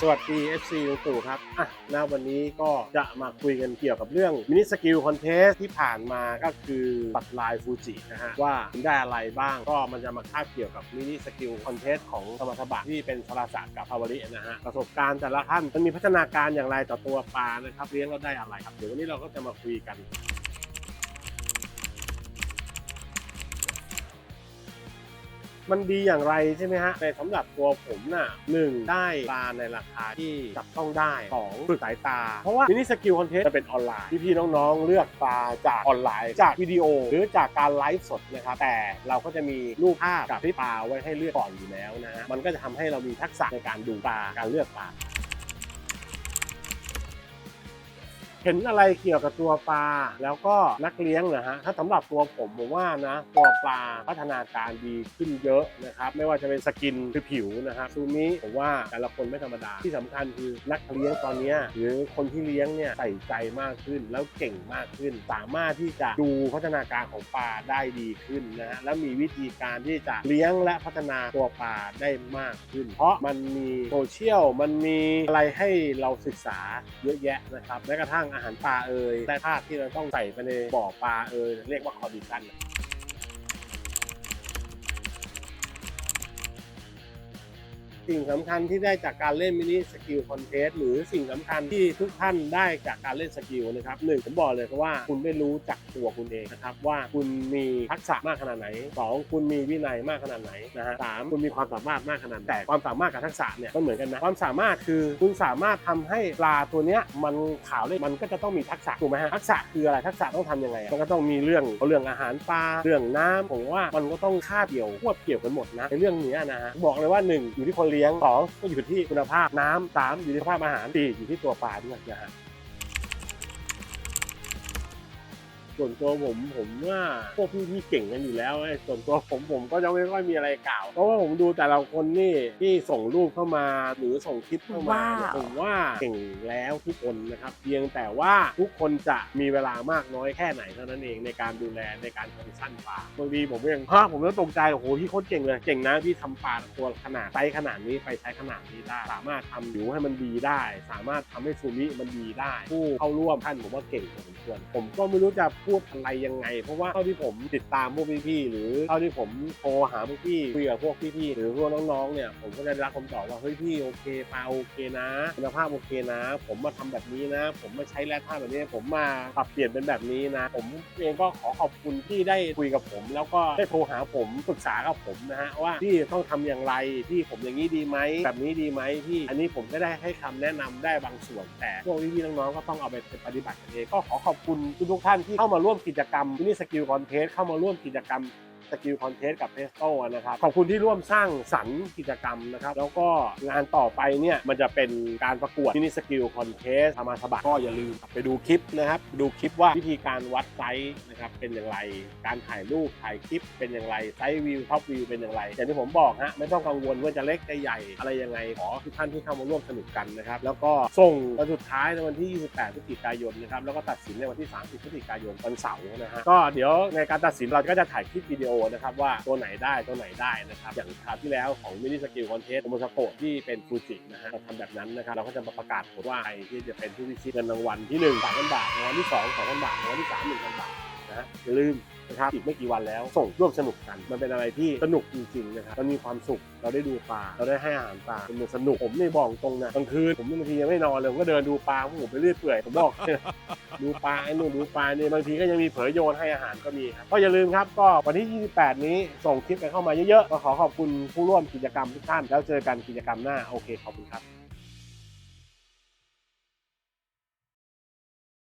สวัสดี FC ลุงตู่ครับอะณวันนี้ก็จะมาคุยกันเกี่ยวกับเรื่องมินิสกิลคอนเทสที่ผ่านมาก็คือปัดลายฟูจินะฮะว่าได้อะไรบ้างก็มันจะมาคาบเกี่ยวกับมินิสกิลคอนเทสของสมรรถบะที่เป็นสารศาสตร์กับพาวรินะฮะประสบการณ์แต่ละท่านมันมีพัฒนาการอย่างไรต่อตัวปลานะครับเลี้ยงแล้วได้อะไรครับเดี๋ยววันนี้เราก็จะมาคุยกัน มันดีอย่างไรใช่ไหมฮะในสำหรับตัวผมน่ะหนึ่งได้ปลาในราคาที่จับต้องได้สองฝึกสายตา เพราะว่ามินิสกิลคอนเทนต์จะเป็นออนไลน์ พี่ๆน้องๆ เลือกปลาจากออนไลน์ จากวิดีโอ หรือจากการไลฟ์สดนะครับแต่เราก็จะมีรูปภาพกับที่ปลาไว้ให้เลือกก่อนอยู่แล้วนะฮะมันก็จะทำให้เรามีทักษะในการดูปลาการเลือกปลา เห็นอะไรเกี่ยวกับตัวปลาแล้วก็นักเลี้ยงนะฮะถ้าสำหรับตัวผมผมว่านะตัวปลาพัฒนาการดีขึ้นเยอะนะครับไม่ว่าจะเป็นสกินคือผิวนะครับซูนี้ผมว่าแต่ละคนไม่ธรรมดาที่สำคัญคือนักเลี้ยงตอนนี้หรือคนที่เลี้ยงเนี่ยใส่ใจมากขึ้นแล้วเก่งมากขึ้น สามารถที่จะดูพัฒนาการของปลาได้ดีขึ้นนะฮะและมีวิธีการที่จะเลี้ยงและพัฒนาตัวปลาได้มากขึ้น เพราะมันมีโซเชียลมันมีอะไรให้เราศึกษาเยอะแยะนะครับแม้กระทั่งอาหารปลาเอ่ยแต่ธาตุที่เราต้องใส่ไปในบ่อปลาเอ่ยเรียกว่าคอร์ดิชัน สิ่งสำคัญที่ได้จากการเล่นมินิสกิลคอนเทสหรือสิ่งสำคัญที่ทุกท่านได้จากการเล่นสกิลนะครับหนึ่งผมบอกเลยว่าคุณได้รู้จักตัวคุณเองนะครับว่าคุณมีทักษะมากขนาดไหนสองคุณมีวินัยมากขนาดไหนนะฮะสามคุณมีความสามารถมากขนาดแต่ความสามารถกับทักษะเนี่ยมันเหมือนกันนะความสามารถคือคุณสามารถทำให้ปลาตัวเนี้ยมันขาวได้มันก็จะต้องมีทักษะถูกไหมฮะทักษะคืออะไรทักษะต้องทำยังไงมันก็ต้องมีเรื่องเรื่องอาหารปลาเรื่องน้ำผมว่ามันก็ต้องคาบเกี่ยวควบเกี่ยวกันหมดนะในเรื่องนี้นะฮะบอกเลยว่าหนึ่งอยู่ที่คนเลี้ยงสองก็อยู่ที่คุณภาพน้ำสามอยู่ที่คุณภาพอาหารสี่อยู่ที่ตัวปลาด้วยนะฮะ ส่วนตัวผมผมว่าพวกพี่ที่เก่งกันอยู่แล้วไอ้ส่วนตัวผมผมก็จะไม่ค่อยมีอะไรกล่าว เพราะว่าผมดูแต่ละคนนี่ที่ส่งรูปเข้ามาหรือส่งคลิปเข้ามาเนี่ยว้าวผมว่าเก่งแล้วทุกคนนะครับเพียงแต่ว่าทุกคนจะมีเวลามากน้อยแค่ไหนเท่านั้นเองในการดูแลในการคอนดิชั่นปลาบางทีผมก็ยังฮะผมก็ตกใจโอ้โหพี่โคตรเก่งเลยเก่งนะพี่ทำปลาตัวขนาดไซส์ขนาดนี้ไปใช้ขนาดนี้ได้ สามารถทำผิวให้มันดีได้ สามารถทำให้ซูมิมันดีได้ ผู้เข้าร่วมท่านผมว่าเก่งพอสมควรผมก็ไม่รู้จะพูดอะไรยังไง เพราะว่าเท่าที่ผมติดตามพวกพี่ๆหรือเท่าที่ผมโทรหาพวกพี่คุยกับพวกพี่ๆหรือพวกน้องๆเนี่ยผมก็จะได้รับคำตอบว่าเฮ้ยพี่โอเคปลาโอเคนะคุณภาพโอเคนะ ผมมาทำแบบนี้นะ ผมมาใช้แร่ธาตุแบบนี้ ผมมาปรับเปลี่ยนเป็นแบบนี้นะ ผมเองก็ขอขอบคุณที่ได้คุยกับผม แล้วก็ได้โทรหาผมปรึกษากับผมนะฮะว่าพี่ต้องทำอย่างไรพี่ผมอย่างนี้ดีไหมแบบนี้ดีไหมพี่อันนี้ผมก็ได้ให้คำแนะนำได้บางส่วน แต่พวกพี่ๆน้องๆก็ต้องเอาไปปฏิบัติกันเองก็ขอขอบคุณทุกท่านที่เข้ามาร่วมกิจกรรมมินิสกิลคอนเทสเข้ามาร่วมกิจกรรม สกิลคอนเทสกับเพสโต้นะครับขอบคุณที่ร่วมสร้างสรรค์กิจกรรมนะครับแล้วก็งานต่อไปเนี่ยมันจะเป็นการประกวดมินิสกิลคอนเทสธรรมาสบะก็อย่าลืมไปดูคลิปนะครับ ดูคลิปว่าวิธีการวัดไซส์นะครับเป็นอย่างไร การถ่ายรูปถ่ายคลิปเป็นอย่างไรไซส์วิวท็อปวิวเป็นอย่างไรอย่างที่ผมบอกฮะไม่ต้องกังวลว่าจะเล็กจะใหญ่อะไรยังไงขอทุกท่านที่เข้ามาร่วมสนุกกันนะครับแล้วก็ส่งวันสุดท้ายในวันที่ 28พฤศจิกายนนะครับแล้วก็ตัดสินในวันที่ 30พฤศจิกายนวันเสาร์นะฮะก็เดี๋ยวในการตัดสินเราก็จะถ่ายคลิปวิดีโอนะครับว่าตัวไหนได้ตัวไหนได้นะครับอย่างคราวที่แล้วของมินิสกิลคอนเทสโมสโกที่เป็นฟูจินะฮะเราทำแบบนั้นนะครับเราก็จะมาประกาศผลว่าใครที่จะเป็นผู้พิชิตเงินรางวัลที่1 3 0 0 0บาทรางวัลที่ 2 2,000บาทรางวัลที่ 3 1,000บาท นะอย่าลืมนะครับอีกไม่กี่วันแล้ว ส่งร่วมสนุกกัน มันเป็นอะไรที่สนุกจริงๆนะครับมันมีความสุขเราได้ดูปลาเราได้ให้อาหารปลามันสนุกผมนี่บอกตรงนะกลางคืนผมบางทียังไม่นอนเลยผมก็เดินดูปลาผมไปเรื่อยเปื่อยผมบอกดูปลาไอ้นู่นดูปลาเนี่ยบางทีก็ยังมีเผยโยนให้อาหารก็มีครับก็อย่าลืมครับก็วันที่ 28 นี้ส่งคลิปกันเข้ามาเยอะๆก็ขอขอบคุณผู้ร่วมกิจกรรมทุกท่านแล้วเจอกันกิจกรรมหน้าโอเคขอบคุณครับ